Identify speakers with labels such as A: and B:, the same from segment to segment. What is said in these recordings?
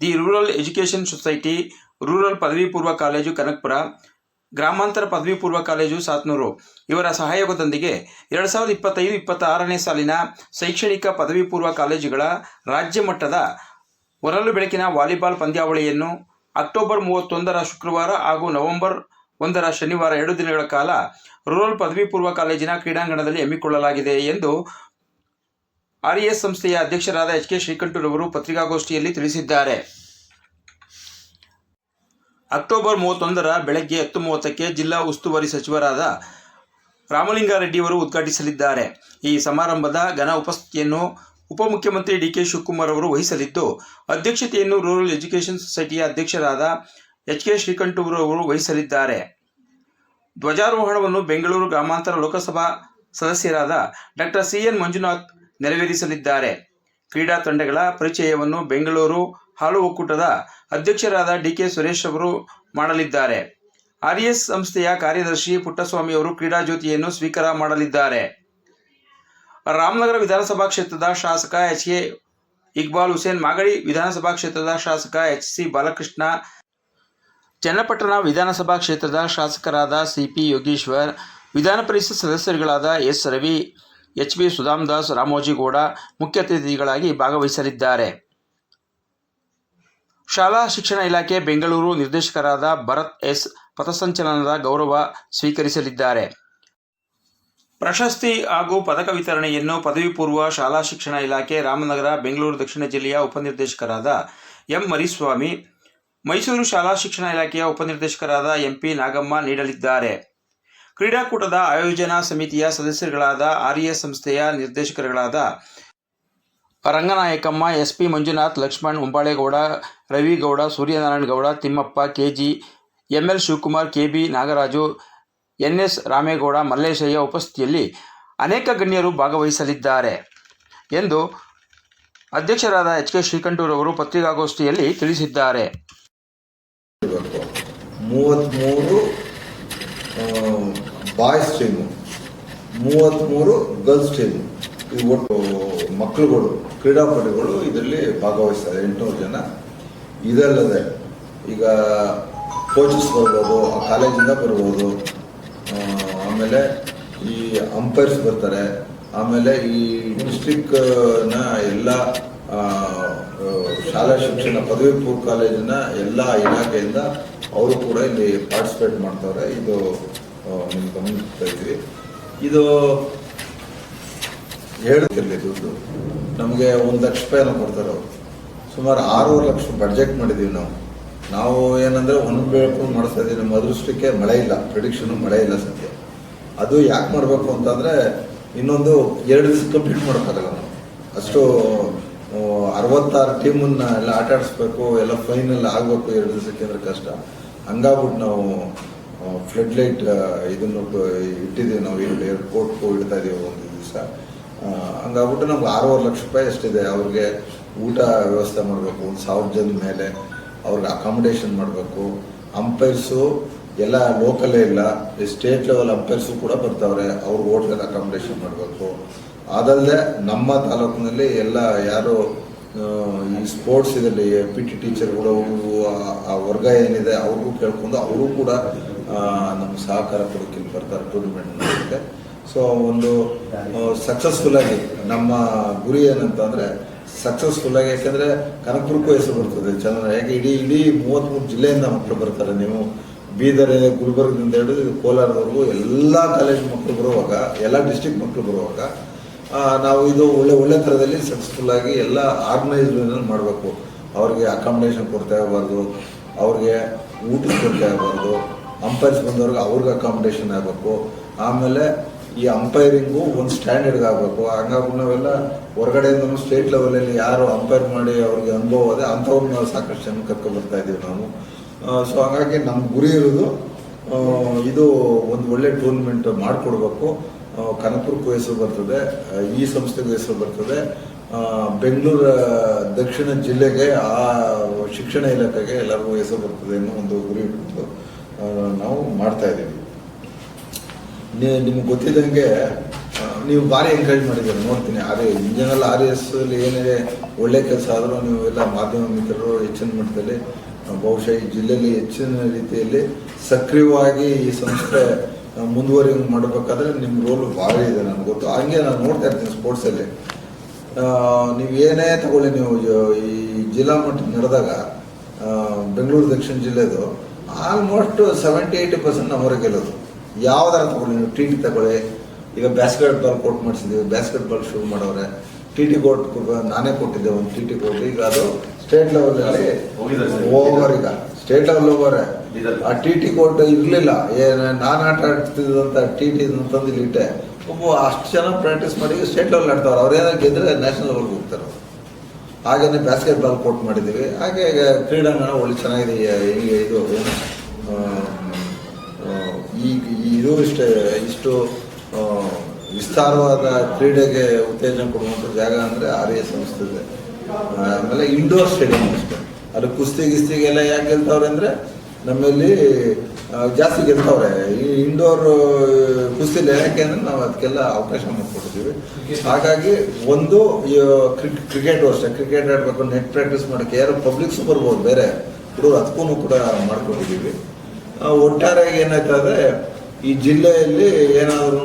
A: The rural education society rural ಪದವಿ ಪೂರ್ವ college Kanakapura, ಗ್ರಾಮಾಂತರ ಪದವಿ ಪೂರ್ವ ಕಾಲೇಜು ಸಾತ್ನೂರು. ಇವರ ಸಹಯೋಗದೊಂದಿಗೆ ಎರಡು ಸಾವಿರದ ಇಪ್ಪತ್ತೈದು ಇಪ್ಪತ್ತಾರನೇ ಸಾಲಿನ ಶೈಕ್ಷಣಿಕ ಪದವಿ ಪೂರ್ವ ಕಾಲೇಜುಗಳ ರಾಜ್ಯ ಮಟ್ಟದ ಹೊರಲು ಬೆಳಕಿನ ವಾಲಿಬಾಲ್ ಪಂದ್ಯಾವಳಿಯನ್ನು ಅಕ್ಟೋಬರ್ ಮೂವತ್ತೊಂದರ ಶುಕ್ರವಾರ ಹಾಗೂ ನವೆಂಬರ್ ಒಂದರ ಶನಿವಾರ ಎರಡು ದಿನಗಳ ಕಾಲ ರೂರಲ್ ಪದವಿ ಪೂರ್ವ ಕಾಲೇಜಿನ ಕ್ರೀಡಾಂಗಣದಲ್ಲಿ ಹಮ್ಮಿಕೊಳ್ಳಲಾಗಿದೆ ಎಂದು ಆರ್ಇಎಸ್ ಸಂಸ್ಥೆಯ ಅಧ್ಯಕ್ಷರಾದ ಎಚ್ ಕೆ ಶ್ರೀಕಂಠರವರು ಪತ್ರಿಕಾಗೋಷ್ಠಿಯಲ್ಲಿ ತಿಳಿಸಿದ್ದಾರೆ. ಅಕ್ಟೋಬರ್ ಮೂವತ್ತೊಂದರ ಬೆಳಗ್ಗೆ ಹತ್ತು ಮೂವತ್ತಕ್ಕೆ ಜಿಲ್ಲಾ ಉಸ್ತುವಾರಿ ಸಚಿವರಾದ ರಾಮಲಿಂಗಾರೆಡ್ಡಿಯವರು ಉದ್ಘಾಟಿಸಲಿದ್ದಾರೆ. ಈ ಸಮಾರಂಭದ ಘನ ಉಪಸ್ಥಿತಿಯನ್ನು ಉಪಮುಖ್ಯಮಂತ್ರಿ ಡಿ ಕೆ ಶಿವಕುಮಾರ್ ಅವರು ವಹಿಸಲಿದ್ದು, ಅಧ್ಯಕ್ಷತೆಯನ್ನು ರೂರಲ್ ಎಜುಕೇಷನ್ ಸೊಸೈಟಿಯ ಅಧ್ಯಕ್ಷರಾದ ಎಚ್ ಕೆ ಶ್ರೀಕಂಠೂರು ಅವರು ವಹಿಸಲಿದ್ದಾರೆ. ಧ್ವಜಾರೋಹಣವನ್ನು ಬೆಂಗಳೂರು ಗ್ರಾಮಾಂತರ ಲೋಕಸಭಾ ಸದಸ್ಯರಾದ ಡಾಕ್ಟರ್ ಸಿ ಎನ್ ಮಂಜುನಾಥ್ ನೆರವೇರಿಸಲಿದ್ದಾರೆ. ಕ್ರೀಡಾ ತಂಡಗಳ ಪರಿಚಯವನ್ನು ಬೆಂಗಳೂರು ಹಾಲು ಒಕ್ಕೂಟದ ಅಧ್ಯಕ್ಷರಾದ ಡಿಕೆ ಸುರೇಶ್ ಅವರು ಮಾಡಲಿದ್ದಾರೆ. ಆರ್ಎಸ್ ಸಂಸ್ಥೆಯ ಕಾರ್ಯದರ್ಶಿ ಪುಟ್ಟಸ್ವಾಮಿ ಅವರು ಕ್ರೀಡಾ ಜ್ಯೋತಿಯನ್ನು ಸ್ವೀಕಾರ ಮಾಡಲಿದ್ದಾರೆ. ರಾಮನಗರ ವಿಧಾನಸಭಾ ಕ್ಷೇತ್ರದ ಶಾಸಕ ಎಚ್ ಎ ಇಕ್ಬಾಲ್ ಹುಸೇನ್, ಮಾಗಡಿ ವಿಧಾನಸಭಾ ಕ್ಷೇತ್ರದ ಶಾಸಕ ಎಚ್ ಸಿ ಬಾಲಕೃಷ್ಣ, ಚನ್ನಪಟ್ಟಣ ವಿಧಾನಸಭಾ ಕ್ಷೇತ್ರದ ಶಾಸಕರಾದ ಸಿಪಿ ಯೋಗೀಶ್ವರ್, ವಿಧಾನ ಪರಿಷತ್ ಸದಸ್ಯರುಗಳಾದ S Ravi H B Sudhamadas Ramojigowda ಮುಖ್ಯ ಅತಿಥಿಗಳಾಗಿ ಭಾಗವಹಿಸಲಿದ್ದಾರೆ. ಶಾಲಾ ಶಿಕ್ಷಣ ಇಲಾಖೆ ಬೆಂಗಳೂರು ನಿರ್ದೇಶಕರಾದ ಭರತ್ ಎಸ್ ಪಥಸಂಚಲನದ ಗೌರವ ಸ್ವೀಕರಿಸಲಿದ್ದಾರೆ. ಪ್ರಶಸ್ತಿ ಹಾಗೂ ಪದಕ ವಿತರಣೆಯನ್ನು ಪದವಿ ಪೂರ್ವ ಶಾಲಾ ಶಿಕ್ಷಣ ಇಲಾಖೆ ರಾಮನಗರ, ಬೆಂಗಳೂರು ದಕ್ಷಿಣ ಜಿಲ್ಲೆಯ ಉಪನಿರ್ದೇಶಕರಾದ ಎಂ ಮರಿಸ್ವಾಮಿ, ಮೈಸೂರು ಶಾಲಾ ಶಿಕ್ಷಣ ಇಲಾಖೆಯ ಉಪನಿರ್ದೇಶಕರಾದ ಎಂಪಿ ನಾಗಮ್ಮ ನೀಡಲಿದ್ದಾರೆ. ಕ್ರೀಡಾಕೂಟದ ಆಯೋಜನಾ ಸಮಿತಿಯ ಸದಸ್ಯರುಗಳಾದ ಆರ್ಯ ಸಂಸ್ಥೆಯ ನಿರ್ದೇಶಕರುಗಳಾದ Ranganayakamma S P Manjunath, Lakshman Umbalegowda, Ravigowda, Suryanarayana Gowda, Thimmappa, K G M L Shivakumar K B Nagaraju N S Ramegowda, Malleshaiah ಉಪಸ್ಥಿತಿಯಲ್ಲಿ ಅನೇಕ ಗಣ್ಯರು ಭಾಗವಹಿಸಲಿದ್ದಾರೆ ಎಂದು ಅಧ್ಯಕ್ಷರಾದ ಎಚ್ ಕೆ ಶ್ರೀಕಂಠೂರವರು ಪತ್ರಿಕಾಗೋಷ್ಠಿಯಲ್ಲಿ ತಿಳಿಸಿದ್ದಾರೆ.
B: ಮೂವತ್ತ್ಮೂರು ಬಾಯ್ಸ್ ಟೀಮು ಮೂವತ್ತ್ಮೂರು ಗರ್ಲ್ಸ್ ಟೀಮು ಈ ಒಟ್ಟು ಮಕ್ಕಳುಗಳು ಕ್ರೀಡಾಪಟುಗಳು ಇದರಲ್ಲಿ ಭಾಗವಹಿಸ್ತಾರೆ, ಎಂಟುನೂರು ಜನ. ಇದಲ್ಲದೆ ಈಗ ಕೋಚಸ್ ಬರ್ಬೋದು, ಆ ಕಾಲೇಜಿಂದ ಬರ್ಬೋದು ಆಮೇಲೆ ಈ ಅಂಪೈರ್ಸ್ ಬರ್ತಾರೆ, ಆಮೇಲೆ ಈ ಡಿಸ್ಟಿಕ್ನ ಎಲ್ಲ ಶಾಲಾ ಶಿಕ್ಷಣ ಪದವಿ ಪೂರ್ವ ಕಾಲೇಜಿನ ಎಲ್ಲ ಇಲಾಖೆಯಿಂದ ಅವರು ಕೂಡ ಇಲ್ಲಿ ಪಾರ್ಟಿಸಿಪೇಟ್ ಮಾಡ್ತಾರೆ. ಇದು ನಿಮ್ಗೆ ಗಮನಿಸ್ತಾ ಇದ್ವಿ ಇದು ಹೇಳಿರ್ಲಿ ದುಡ್ಡು. ನಮಗೆ ಒಂದು ಲಕ್ಷ ರೂಪಾಯಿನ ಕೊಡ್ತಾರೆ ಅವರು. ಸುಮಾರು ಆರೂವರೆ ಲಕ್ಷ ಬಡ್ಜೆಟ್ ಮಾಡಿದ್ದೀವಿ ನಾವು. ನಾವು ಏನಂದ್ರೆ ಒಂದು ಬೆಳಕು ಮಾಡಿಸ್ತಾ ಇದ್ದೀವಿ. ನಮ್ಮ ಅದೃಷ್ಟಕ್ಕೆ ಮಳೆ ಇಲ್ಲ. ಪ್ರಿಡಿಕ್ಷನು ಮಳೆ ಇಲ್ಲ ಸದ್ಯ. ಅದು ಯಾಕೆ ಮಾಡಬೇಕು ಅಂತಂದರೆ ಇನ್ನೊಂದು ಎರಡು ದಿವಸ ಕಂಪ್ಲೀಟ್ ಮಾಡೋಕ್ಕಾಗಲ್ಲ ನಾವು. ಅಷ್ಟು ಅರವತ್ತಾರು ಟೀಮನ್ನ ಎಲ್ಲ ಆಟಾಡಿಸ್ಬೇಕು, ಎಲ್ಲ ಫೈನಲ್ ಆಗಬೇಕು ಎರಡು ದಿವಸಕ್ಕೆ ಅಂದರೆ ಕಷ್ಟ. ಹಂಗಾಗ್ಬಿಟ್ಟು ನಾವು ಫ್ಲಡ್ ಲೈಟ್ ಇದನ್ನು ಇಟ್ಟಿದ್ದೀವಿ ನಾವು ಇಲ್ಲಿ ಏರ್ಪೋರ್ಟ್ಗೂ ಇಡ್ತಾ ಇದೀವಿ ಒಂದು ದಿವಸ. ಹಂಗಾಗ್ಬಿಟ್ಟು ನಮ್ಗೆ ಆರೂವರೆ ಲಕ್ಷ ರೂಪಾಯಿ ಎಷ್ಟಿದೆ ಅವ್ರಿಗೆ ಊಟ ವ್ಯವಸ್ಥೆ ಮಾಡಬೇಕು, ಒಂದು ಸಾವಿರ ಜನದ ಮೇಲೆ ಅವ್ರಿಗೆ ಅಕಾಮಿಡೇಷನ್ ಮಾಡಬೇಕು. ಅಂಪೈರ್ಸು ಎಲ್ಲ ಲೋಕಲೇ ಇಲ್ಲ ಸ್ಟೇಟ್ ಲೆವೆಲ್ ಅಂಪೈರ್ಸು ಕೂಡ ಬರ್ತಾವ್ರೆ, ಅವ್ರಿಗೆ ಹೋಟ್ಲಲ್ಲಿ ಅಕಾಮಿಡೇಷನ್ ಮಾಡಬೇಕು. ಅದಲ್ಲದೆ ನಮ್ಮ ತಾಲೂಕಿನಲ್ಲಿ ಎಲ್ಲ ಯಾರು ಈ ಸ್ಪೋರ್ಟ್ಸ್ ಇದರಲ್ಲಿ ಪಿ ಟಿ ಟೀಚರ್ಗಳು ಆ- ವರ್ಗ ಏನಿದೆ, ಅವ್ರಿಗೂ ಕೇಳ್ಕೊಂಡು ಅವರು ಕೂಡ ನಮ್ಗೆ ಸಹಕಾರ ಕೊಡೋಕೆ ಇಲ್ಲಿ ಬರ್ತಾರೆ ಟೂರ್ನಮೆಂಟ್ ಸೊ ಒಂದು ಸಕ್ಸಸ್ಫುಲ್ ಆಗಿ, ನಮ್ಮ ಗುರಿ ಏನಂತಂದ್ರೆ ಸಕ್ಸಸ್ಫುಲ್ ಆಗಿ, ಯಾಕಂದ್ರೆ ಕನಕಪುರಕ್ಕೂ ಹೆಸರು ಬರ್ತದೆ. ಚೆನ್ನಾಗಿ ಯಾಕೆ ಇಡೀ ಇಡೀ ಮೂವತ್ತ್ಮೂರು ಜಿಲ್ಲೆಯಿಂದ ಮಕ್ಕಳು ಬರ್ತಾರೆ. ನೀವು ಬೀದರ್, ಗುಲ್ಬರ್ಗದಿಂದ ಹಿಡಿದು ಕೋಲಾರದವರೆಗೂ ಎಲ್ಲ ಕಾಲೇಜ್ ಮಕ್ಕಳು ಬರುವಾಗ, ಎಲ್ಲ ಡಿಸ್ಟಿಕ್ ಮಕ್ಕಳು ಬರುವಾಗ ನಾವು ಇದು ಒಳ್ಳೆ ಒಳ್ಳೆ ಥರದಲ್ಲಿ ಸಕ್ಸಸ್ಫುಲ್ ಆಗಿ ಎಲ್ಲ ಆರ್ಗನೈಸ್ಡ್ ಮಾಡಬೇಕು. ಅವ್ರಿಗೆ ಅಕಾಮಿಡೇಷನ್ ಕೊಡ್ತಾ ಇರಬಾರ್ದು. ಅವ್ರಿಗೆ ಊಟದ ಕೊಡ್ತಾ ಇರಬಾರ್ದು. ಅಂಪೈರ್ಸ್ ಬಂದವ್ರಿಗೆ ಅವ್ರಿಗೆ ಅಕಾಮಿಡೇಷನ್ ಆಗಬೇಕು. ಆಮೇಲೆ ಈ ಅಂಪೈರಿಂಗು ಒಂದು ಸ್ಟ್ಯಾಂಡರ್ಡ್ಗೆ ಆಗಬೇಕು. ಹಂಗಾಗಿ ನಾವೆಲ್ಲ ಹೊರಗಡೆಯಿಂದನೂ ಸ್ಟೇಟ್ ಲೆವೆಲಲ್ಲಿ ಯಾರು ಅಂಪೈರ್ ಮಾಡಿ ಅವ್ರಿಗೆ ಅನುಭವ ಅದೇ ಅಂಥವ್ರನ್ನ ಸಾಕಷ್ಟು ಜನ ಕರ್ಕೊಂಡು ಬರ್ತಾ ಇದ್ದೀವಿ ನಾವು. ಸೊ ಹಾಗಾಗಿ ನಮ್ಮ ಗುರಿ ಇರೋದು ಇದು ಒಂದು ಒಳ್ಳೆ ಟೂರ್ನಮೆಂಟ್ ಮಾಡಿಕೊಡ್ಬೇಕು. ಕನಕಪುರಕ್ಕೂ ಹೆಸರು ಬರ್ತದೆ ಈ ಸಂಸ್ಥೆಗೂ ಹೆಸರು ಬರ್ತದೆ. ಬೆಂಗಳೂರು ದಕ್ಷಿಣ ಜಿಲ್ಲೆಗೆ ಆ ಶಿಕ್ಷಣ ಇಲಾಖೆಗೆ ಎಲ್ಲರಿಗೂ ಹೆಸರು ಬರ್ತದೆ ಅನ್ನೋ ಒಂದು ಗುರಿ ಇಟ್ಕೊಂಡು ನಾವು ಮಾಡ್ತಾ ಇದ್ದೀವಿ. ನಿಮ್ಗೆ ಗೊತ್ತಿದ್ದಂಗೆ ನೀವು ಭಾರಿ ಎಂಕರೇಜ್ ಮಾಡಿದ್ದೀರಿ, ನೋಡ್ತೀನಿ. ಆರ್ ಇಂಜನಲ್ ಆರ್ ಎಸ್ ಏನಿದೆ, ಒಳ್ಳೆ ಕೆಲಸ ಆದರೂ ನೀವು ಎಲ್ಲ ಮಾಧ್ಯಮ ಮಿತ್ರರು ಹೆಚ್ಚಿನ ಮಟ್ಟದಲ್ಲಿ ಬಹುಶಃ ಈ ಜಿಲ್ಲೆಯಲ್ಲಿ ಹೆಚ್ಚಿನ ರೀತಿಯಲ್ಲಿ ಸಕ್ರಿಯವಾಗಿ ಈ ಸಂಸ್ಥೆ ಮುಂದುವರಿ ಮಾಡಬೇಕಾದ್ರೆ ನಿಮ್ಮ ರೋಲ್ ಭಾರಿ ಇದೆ ನನಗೆ ಗೊತ್ತು. ಹಂಗೆ ನಾನು ನೋಡ್ತಾ ಇರ್ತೀನಿ ಸ್ಪೋರ್ಟ್ಸಲ್ಲಿ ನೀವು ಏನೇ ತಗೊಳ್ಳಿ, ನೀವು ಈ ಜಿಲ್ಲಾ ಮಟ್ಟ ನಡೆದಾಗ ಬೆಂಗಳೂರು ದಕ್ಷಿಣ ಜಿಲ್ಲೆದು ಆಲ್ಮೋಸ್ಟ್ ಸೆವೆಂಟಿ ಏಯ್ಟಿ ಪರ್ಸೆಂಟ್ ಹೊರಗೆ ಗೆಲ್ಲೋದು ಯಾವ್ದಾರ ತಗೊಳ್ಳಿ ನೀವು ಟಿ ಟಿ ತಗೊಳ್ಳಿ. ಈಗ ಬ್ಯಾಸ್ಕೆಟ್ ಬಾಲ್ ಕೋರ್ಟ್ ಮಾಡಿಸಿದ್ದೀವಿ ಬ್ಯಾಸ್ಕೆಟ್ ಬಾಲ್ ಶುರು ಮಾಡೋರೆ. ಟಿ ಟಿ ಕೋರ್ಟ್ ನಾನೇ ಕೊಟ್ಟಿದ್ದೆ ಒಂದು ಟಿ ಟಿ ಕೋರ್ಟ್ ಈಗ ಅದು ಸ್ಟೇಟ್
C: ಲೆವೆಲ್.
B: ಹೋಗೋರು ಈಗ. ಸ್ಟೇಟ್ ಲೆವೆಲ್ ಹೋಗೋರೆ. ಆ ಟಿ ಟಿ ಕೋರ್ಟ್ ಇರಲಿಲ್ಲ. ಏನು ನಾನು ಆಟ ಆಡ್ತಿದ್ದಂಥ ಟಿ ಟಿ ತಂದು ಇಲ್ಲಿಟ್ಟೆ ಒಬ್ಬ ಅಷ್ಟು ಜನ ಪ್ರಾಕ್ಟೀಸ್ ಮಾಡಿ ಸ್ಟೇಟ್ ಲೆವೆಲ್ ಆಡ್ತಾವ್ರೆ ಅವ್ರೇನಾದ್ರು ಗೆದ್ರೆ ನ್ಯಾಷನಲ್ ಲೆವೆಲ್ಗೆ ಹೋಗ್ತಾರೆ ಹಾಗೇನೆ ಬ್ಯಾಸ್ಕೆಟ್ ಬಾಲ್ ಕೋರ್ಟ್ ಮಾಡಿದ್ದೀವಿ. ಹಾಗೆ ಕ್ರೀಡಾಂಗಣ ಒಳ್ಳೆ ಚೆನ್ನಾಗಿದೆ ಹೆಂಗೆ ಇದು ಈಗ ಇದು ಇಷ್ಟೇ, ಇಷ್ಟು ವಿಸ್ತಾರವಾದ ಕ್ರೀಡೆಗೆ ಉತ್ತೇಜನ ಕೊಡುವಂಥ ಜಾಗ ಅಂದರೆ ಆರ್ ಸಂಸ್ಥೆ ಇದೆ ಆಮೇಲೆ ಇಂಡೋರ್ ಸ್ಟೇಡಿಯಂ ಅಷ್ಟೇ. ಅದು ಕುಸ್ತಿ, ಗಿಸ್ತಿಗೆಲ್ಲ ಯಾಕೆ ಗೆಲ್ತಾವ್ರೆ ಅಂದರೆ ನಮ್ಮಲ್ಲಿ ಜಾಸ್ತಿ ಗೆಲ್ತಾವ್ರೆ. ಈ ಇಂಡೋರ್ ಕುಸ್ತಿಲಿ ಯಾಕೆ ಅಂದ್ರೆ ನಾವು ಅದಕ್ಕೆಲ್ಲ ಅವಕಾಶ ಮಾಡಿಕೊಡ್ತೀವಿ ಹಾಗಾಗಿ ಒಂದು ಕ್ರಿಕೆಟ್ ಅಷ್ಟೇ. ಕ್ರಿಕೆಟ್ ಆಡಬೇಕು, ನೆಟ್ ಪ್ರಾಕ್ಟೀಸ್ ಮಾಡೋಕ್ಕೆ ಯಾರು ಪಬ್ಲಿಕ್ಸ್ ಬರ್ಬೋದು, ಬೇರೆ ಹುಡುಗರು ಅದಕ್ಕೂ ಕೂಡ ಮಾಡ್ಕೊಂಡಿದ್ದೀವಿ ಒಟ್ಟಾರೆ ಒಟ್ಟಾರೆಯಾಗಿ ಏನಾಯ್ತದೆ ಈ ಜಿಲ್ಲೆಯಲ್ಲಿ ಏನಾದ್ರೂ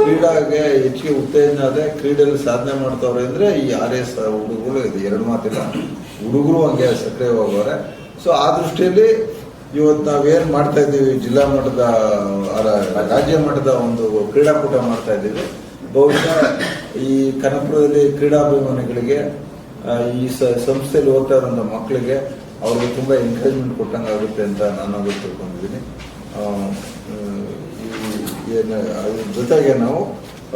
B: ಕ್ರೀಡಾಗೆ ಹೆಚ್ಚಿಗೆ ಉತ್ತೇಜನ ಅದೇ ಕ್ರೀಡೆಯಲ್ಲಿ ಸಾಧನೆ ಮಾಡ್ತವ್ರೆ ಅಂದ್ರೆ ಈ ಆರ್ ಎಸ್ ಹುಡುಗರು, ಇದೆ ಎರಡು ಮಾತಿಲ್ಲ, ಹುಡುಗರು ಹಂಗೆ ಸಕ್ರಿಯವಾಗವ್ರೆ ಸೊ ಆ ದೃಷ್ಟಿಯಲ್ಲಿ ಇವತ್ತು ನಾವೇನು ಮಾಡ್ತಾ ಇದ್ದೀವಿ, ಜಿಲ್ಲಾ ಮಟ್ಟದ ರಾಜ್ಯ ಮಟ್ಟದ ಒಂದು ಕ್ರೀಡಾಕೂಟ ಮಾಡ್ತಾ ಇದ್ದೀವಿ. ಬಹುಶಃ ಈ ಕನಕಪುರದಲ್ಲಿ ಕ್ರೀಡಾಭಿಮಾನಿಗಳಿಗೆ ಈ ಸಂಸ್ಥೆಯಲ್ಲಿ ಹೋಗ್ತಾ ಇರೋಂಥ ಮಕ್ಕಳಿಗೆ ಅವ್ರಿಗೆ ತುಂಬ ಎನ್ಕರೇಜ್ಮೆಂಟ್ ಕೊಟ್ಟಂಗೆ ಆಗುತ್ತೆ ಅಂತ ನಾನು ಈ, ಏನು, ಅದ್ರ ಜೊತೆಗೆ ನಾವು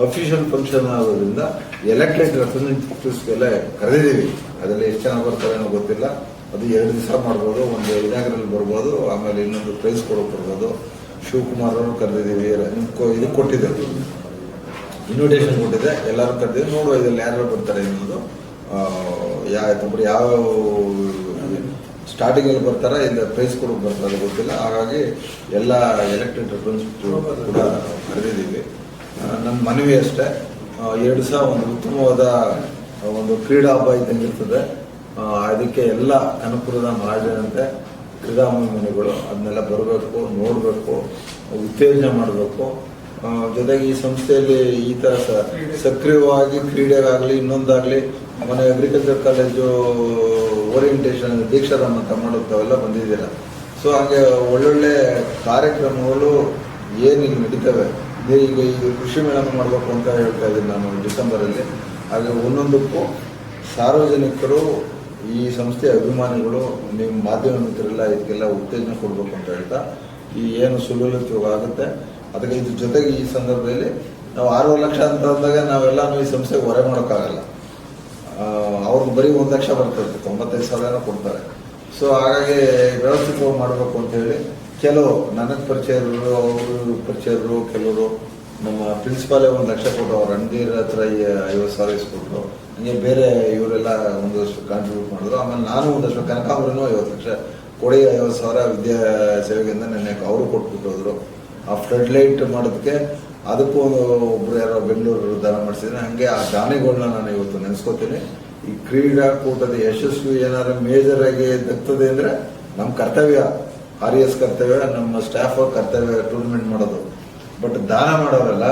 B: ಅಫಿಷಿಯಲ್ ಫಂಕ್ಷನ್ ಆಗೋದ್ರಿಂದ ಎಲೆಕ್ಟೆಡ್ ರೆಪ್ರೆಸೆಂಟೇಟಿವ್ಸ್ಗೆಲ್ಲ ಕರೆದಿದ್ದೀವಿ. ಅದರಲ್ಲಿ ಎಷ್ಟು ಜನ ಬರ್ತಾರೆ ಗೊತ್ತಿಲ್ಲ. ಅದು ಎರಡು ದಿವಸ ಮಾಡ್ಬೋದು ಒಂದು ಇದಾಗರಲ್ಲಿ ಬರ್ಬೋದು ಆಮೇಲೆ ಇನ್ನೊಂದು ಪ್ರೈಸ್ ಕೊಡೋಕೆ ಬರ್ಬೋದು. ಶಿವಕುಮಾರ್ ಅವರು ಕರೆದಿದ್ದೀವಿ. ನಿಮ್ಗೆ ಇದು ಕೊಟ್ಟಿದ್ದೆ ಇನ್ವಿಟೇಷನ್ ಕೊಟ್ಟಿದೆ. ಎಲ್ಲರೂ ಕರೆದಿದೆ. ನೋಡುವ ಇದರಲ್ಲಿ ಯಾರು ಬರ್ತಾರೆ ಅನ್ನೋದು ಆ, ಯಾ ಒಬ್ರು ಯಾವ ಸ್ಟಾರ್ಟಿಂಗಲ್ಲಿ ಬರ್ತಾರೆ ಇಲ್ಲ ಪ್ರೈಸ್ ಕೊಡೋಕೆ ಬರ್ತಾರೆ ಗೊತ್ತಿಲ್ಲ. ಹಾಗಾಗಿ ಎಲ್ಲ ಎಲೆಕ್ಟೆಡ್ ಕೂಡ ಕರೆದಿದ್ದೀವಿ. ನಮ್ಮ ಮನವಿ ಅಷ್ಟೇ. ಎರಡು ಸಹ ಒಂದು ಉತ್ತಮವಾದ ಒಂದು ಕ್ರೀಡಾ ಹಬ್ಬ ಇದ್ದಂಗೆ ಇರ್ತದೆ ಅದಕ್ಕೆ ಎಲ್ಲ ಕನಕಪುರದ ಮಹಾಜನಂತೆ ಕ್ರೀಡಾಭಿಮಾನಿಗಳು ಅದನ್ನೆಲ್ಲ ಬರಬೇಕು, ನೋಡಬೇಕು, ಉತ್ತೇಜನ ಮಾಡಬೇಕು. ಜೊತೆಗೆ ಈ ಸಂಸ್ಥೆಯಲ್ಲಿ ಈ ಥರ ಸಕ್ರಿಯವಾಗಿ ಕ್ರೀಡೆಗಾಗಲಿ, ಇನ್ನೊಂದಾಗಲಿ ಮನೆ ಅಗ್ರಿಕಲ್ಚರ್ ಕಾಲೇಜು ಓರಿಯಂಟೇಷನ್ ದೀಕ್ಷಾರಾಮ್ ಅಂತ ಮಾಡೋದವೆಲ್ಲ ಬಂದಿದ್ದೀರ. ಸೊ ಹಾಗೆ ಒಳ್ಳೊಳ್ಳೆ ಕಾರ್ಯಕ್ರಮಗಳು ಏನು ಇಲ್ಲಿ ನಡೀತವೆ? ಈಗ ಈ ಕೃಷಿ ಮೇಳ ಮಾಡಬೇಕು ಅಂತ ಹೇಳ್ತಾ ಇದ್ದೀನಿ ನಾನು ಡಿಸೆಂಬರಲ್ಲಿ. ಹಾಗೆ ಒಂದೊಂದಕ್ಕೂ ಸಾರ್ವಜನಿಕರು ಈ ಸಂಸ್ಥೆ ಅಭಿಮಾನಿಗಳು ನಿಮ್ಮ ಮಾಧ್ಯಮ ಮಿತ್ರರೆಲ್ಲ ಇದಕ್ಕೆಲ್ಲ ಉತ್ತೇಜನ ಕೊಡಬೇಕು ಅಂತ ಹೇಳ್ತಾ ಈ ಏನು ಸುಲಭ ಆಗುತ್ತೆ. ಅದಕ್ಕೆ ಇದ್ರ ಜೊತೆಗೆ ಈ ಸಂದರ್ಭದಲ್ಲಿ ನಾವು ಆರು ಲಕ್ಷ ಅಂತ ಅಂದಾಗ ನಾವೆಲ್ಲ ಈ ಸಂಸ್ಥೆಗೆ ಹೊರೆ ಮಾಡೋಕ್ಕಾಗಲ್ಲ. ಅವ್ರಿಗೆ ಬರೀ ಒಂದು ಲಕ್ಷ ಬರ್ತದೆ, ತೊಂಬತ್ತೈದು ಸಾವಿರ ಕೊಡ್ತಾರೆ. ಸೊ ಹಾಗಾಗಿ ವ್ಯವಸ್ಥಿತವಾಗಿ ಮಾಡಬೇಕು ಅಂತ ಹೇಳಿ, ಕೆಲವು ನನಗೆ ಪರಿಚಯರು ಅವರು ಪರಿಚಯರು ಕೆಲವರು ನಮ್ಮ ಪ್ರಿನ್ಸಿಪಾಲೇ ಒಂದು ಲಕ್ಷ ಕೊಟ್ಟು ಅವ್ರು ಅಣ್ಣೀರ ಹತ್ರ ಐವತ್ತು ಸಾವಿರ ಇಸ್ಕೊಟ್ರು. ಹಿಂಗೆ ಬೇರೆ ಇವರೆಲ್ಲ ಒಂದಷ್ಟು ಕಾಂಟ್ರಿಬ್ಯೂಟ್ ಮಾಡಿದ್ರು. ಆಮೇಲೆ ನಾನು ಒಂದಷ್ಟು ಕನಕಾಂಬ್ರೂ ಐವತ್ತು ಲಕ್ಷ ಕೊಡಿ, ಐವತ್ತು ಸಾವಿರ ವಿದ್ಯಾ ಸೇವೆಗಿಂದ ನೆನ್ನೆ ಅವರು ಕೊಟ್ಬಿಟ್ಟು ಹೋದ್ರು. ಆ ಫ್ಲಡ್ ಲೈಟ್ ಮಾಡೋದಕ್ಕೆ ಅದಕ್ಕೂ ಒಂದು ಒಬ್ರು ಯಾರೋ ಬೆಂಗಳೂರು ದಾನ ಮಾಡಿಸಿದ್ರೆ ಹಾಗೆ ಆ ದಾನಿಗಳನ್ನ ನಾನು ಇವತ್ತು ನೆನೆಸ್ಕೋತೀನಿ. ಈ ಕ್ರೀಡಾಕೂಟದ ಯಶಸ್ವಿ ಏನಾದ್ರು ಮೇಜರ್ ಆಗಿ ದಕ್ತದೆ ಅಂದ್ರೆ ನಮ್ಮ ಕರ್ತವ್ಯ ಆರ್ ಎಸ್ ಕರ್ತವ್ಯ, ನಮ್ಮ ಸ್ಟಾಫ್ ಕರ್ತವ್ಯ ಟೂರ್ನಮೆಂಟ್ ಮಾಡೋದು. ಬಟ್ ದಾನ ಮಾಡೋರಲ್ಲ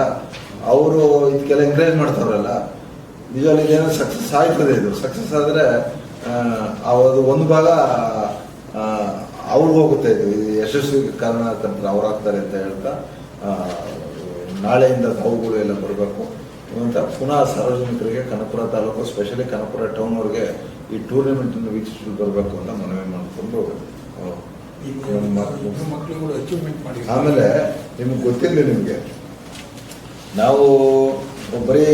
B: ಅವರು ಇದಕ್ಕೆಲ್ಲ ಎಂಕರೇಜ್ ಮಾಡ್ತಾರಲ್ಲ ನಿಜವಾಗಿ ಏನೋ ಸಕ್ಸಸ್ ಆಯ್ತದೆ ಇದು. ಸಕ್ಸಸ್ ಆದ್ರೆ ಅದು ಒಂದು ಭಾಗ ಅವ್ರಿಗೆ ಹೋಗುತ್ತೆ. ಇದು ಯಶಸ್ವಿಗೆ ಕಾರಣ ಆಗ್ತಾರೆ ಅವ್ರು ಆಗ್ತಾರೆ ಅಂತ ಹೇಳ್ತಾ ನಾಳೆಯಿಂದ ತಾವುಗಳು ಎಲ್ಲ ಬರಬೇಕು. ಅಂತ ಪುನಃ ಸಾರ್ವಜನಿಕರಿಗೆ ಕನಕಪುರ ತಾಲೂಕು ಸ್ಪೆಷಲಿ ಕನಕಪುರ ಟೌನ್ ಅವ್ರಿಗೆ ಈ ಟೂರ್ನಮೆಂಟ್ ಅನ್ನು ವೀಕ್ಷಿಸಲು ಬರಬೇಕು ಅಂತ ಮನವಿ ಮಾಡಿಕೊಂಡು ಆಮೇಲೆ ನಿಮ್ಗೆ ಗೊತ್ತಿಲ್ಲ ನಿಮಗೆ. ನಾವು ಬರೀ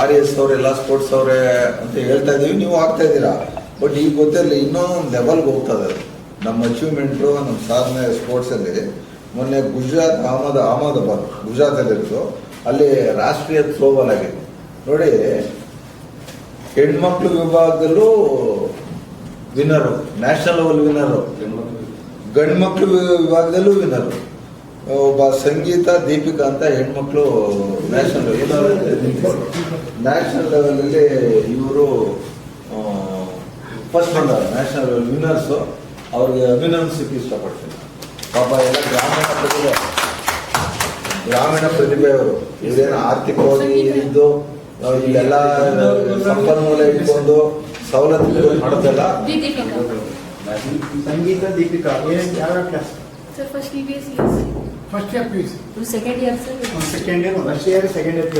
B: ಆರ್ ಎಸ್ ಅವರೆಲ್ಲ ಸ್ಪೋರ್ಟ್ಸ್ ಅವರೇ ಅಂತ ಹೇಳ್ತಾ ಇದ್ದೀವಿ ನೀವು ಆಗ್ತಾ ಇದ್ದೀರಾ? ಬಟ್ ಈಗ ಗೊತ್ತಿರಲಿ ಇನ್ನೊಂದು ಲೆವೆಲ್ಗೆ ಹೋಗ್ತದೆ ನಮ್ಮ ಅಚೀವ್ಮೆಂಟು ನಮ್ಮ ಸಾಧನೆ ಸ್ಪೋರ್ಟ್ಸಲ್ಲಿ ಮೊನ್ನೆ ಗುಜರಾತ್, ಅಹಮದ್, ಅಹಮದಾಬಾದ್ ಗುಜರಾತಲ್ಲಿತ್ತು ಅಲ್ಲಿ ರಾಷ್ಟ್ರೀಯ ಥ್ರೋಬಾಲ್ ಆಗಿದೆ ನೋಡಿ, ಹೆಣ್ಮಕ್ಳು ವಿಭಾಗದಲ್ಲೂ ವಿನ್ನರು ನ್ಯಾಷನಲ್ ಲೆವೆಲ್ ವಿನ್ನರು ಗಂಡು ಮಕ್ಕಳು ವಿಭಾಗದಲ್ಲೂ ವಿನ್ನರು ಒಬ್ಬ ಸಂಗೀತ ದೀಪಿಕಾ ಅಂತ ಹೆಣ್ಮಕ್ಳು ನ್ಯಾಷನಲ್ ನ್ಯಾಷನಲ್ ಲೆವೆಲಲ್ಲಿ ಇವರು ಫಸ್ಟ್ ಬಂದವರು ನ್ಯಾಷನಲ್ ಲೆವೆಲ್ ವಿನ್ನರ್ಸು ಅವ್ರಿಗೆ ಅಭಿನಂದಿಸಕ್ಕೆ ಇಷ್ಟಪಡ್ತೀನಿ. ಪಾಪ ಎಲ್ಲ ಗ್ರಾಮೀಣ ಪ್ರತಿಭೆ. ಗ್ರಾಮೀಣ ಪ್ರತಿಭೆಯವರು ಇವರೇನು ಆರ್ಥಿಕವಾಗಿ ಇದ್ದು ಇಲ್ಲೆಲ್ಲ ಸಂಪನ್ಮೂಲ ಇಟ್ಕೊಂಡು ಸವಲತ್ತು ಮಾಡೋದಲ್ಲ.
C: ದೀಪಿಕಾ.
D: ಸಂಗೀತ ದೀಪಿಕಾ. ಏನ್ ಯಾವ class
C: sir first T V
D: first year fees
C: तू सेकंड ईयर
D: से second year first year second year